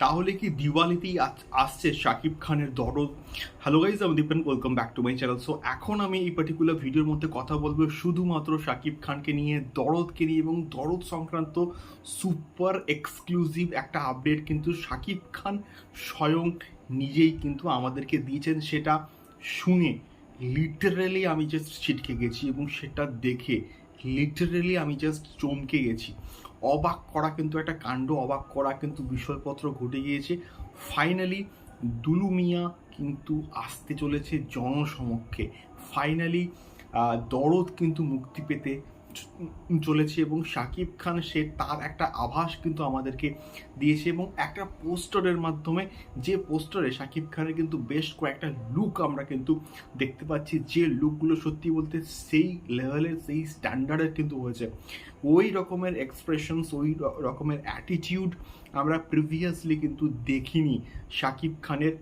তাহলে কি দিওয়ালিতেই আস- আসছে শাকিব খানের দরদ? হ্যালো গাইজ আমি Dipen welcome back to my channel so এখন আমি এই পার্টিকুলার ভিডিওর মধ্যে কথা বলব শুধুমাত্র শাকিব খানকে নিয়ে, দরদকে নিয়ে এবং দরদ সংক্রান্ত সুপার এক্সক্লুসিভ একটা আপডেট কিন্তু শাকিব খান স্বয়ং নিজেই কিন্তু আমাদেরকে দিয়েছেন সেটা শুনে লিটারেলি আমি জাস্ট ছিটকে গেছি এবং সেটা দেখে লিটারেলি আমি জাস্ট চমকে গেছি। অবাক করা কিন্তু একটা কাণ্ড, অবাক করা কিন্তু বিষয়পত্র ঘটে গিয়েছে। ফাইনালি দুলুমিয়া কিন্তু আসতে চলেছে জনসমক্ষে। ফাইনালি দরদ কিন্তু মুক্তি পেতে চলেছে এবং শাকিব খান সে তার একটা আভাস কিন্তু আমাদেরকে দিয়েছে এবং একটা পোস্টারের মাধ্যমে যে পোস্টারে শাকিব খানের কিন্তু বেশ কয়েকটা লুক আমরা কিন্তু দেখতে পাচ্ছি। যে লুকগুলো সত্যি বলতে সেই লেভেলের সেই স্ট্যান্ডার্ডের কিন্তু হয়েছে। ওই রকমের এক্সপ্রেশনস ওই রকমের অ্যাটিটিউড আমরা প্রিভিয়াসলি কিন্তু দেখিনি শাকিব খানের।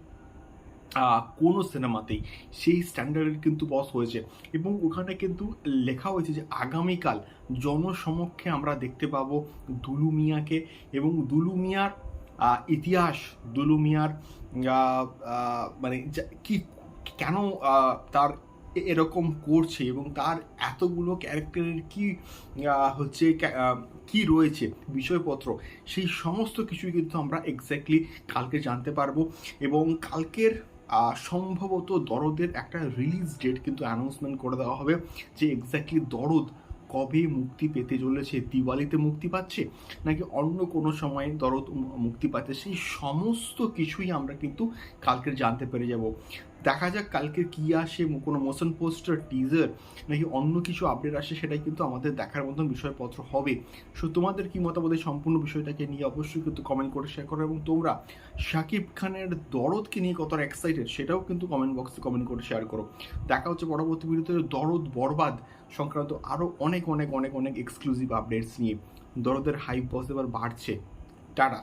কোনো সিনেমাতেই সেই স্ট্যান্ডার্ডের কিন্তু বস হয়েছে। এবং ওখানে কিন্তু লেখা হয়েছে যে আগামীকাল জনসমক্ষে আমরা দেখতে পাবো দুলু মিয়াকে এবং দুলু মিয়ার ইতিহাস, দুলু মিয়ার মানে কি, কেন তার এরকম করছে এবং তার এতগুলো ক্যারেক্টারের কি হচ্ছে, কি রয়েছে বিষয়পত্র, সেই সমস্ত কিছুই কিন্তু আমরা এক্স্যাক্টলি কালকে জানতে পারব। এবং কালকের সম্ভবত দরদের একটা রিলিজ ডেট কিন্তু অ্যানাউন্সমেন্ট করে দেওয়া হবে যে এক্স্যাক্টলি দরদ কবে মুক্তি পেতে চলেছে, দিওয়ালিতে মুক্তি পাচ্ছে, নাকি অন্য কোনো সময় দরদ মুক্তি পাচ্ছে, সেই সমস্ত কিছুই আমরা কিন্তু কালকে জানতে পেরে যাব। দেখা যাক কালকে কি আসে কোনো মোশন পোস্টার টিজার নাকি অন্য কিছু আপডেট আসে সেটাই কিন্তু আমাদের দেখার মতন বিষয়পত্র হবে। সো তোমাদের কি মতামত সম্পূর্ণ বিষয়টাকে নিয়ে অবশ্যই কিন্তু কমেন্ট করে শেয়ার করো এবং তোমরা শাকিব খানের দরদকে নিয়ে কতটা এক্সাইটেড সেটাও কিন্তু কমেন্ট বক্সে কমেন্ট করে শেয়ার করো। দেখা হচ্ছে পরবর্তী ভিডিওতে। দরদ বরবাদ সংক্রান্ত আরও অনেক অনেক অনেক অনেক এক্সক্লুসিভ আপডেটস নিয়ে। দরদের হাইপ বস এবার বাড়ছে। টাটা।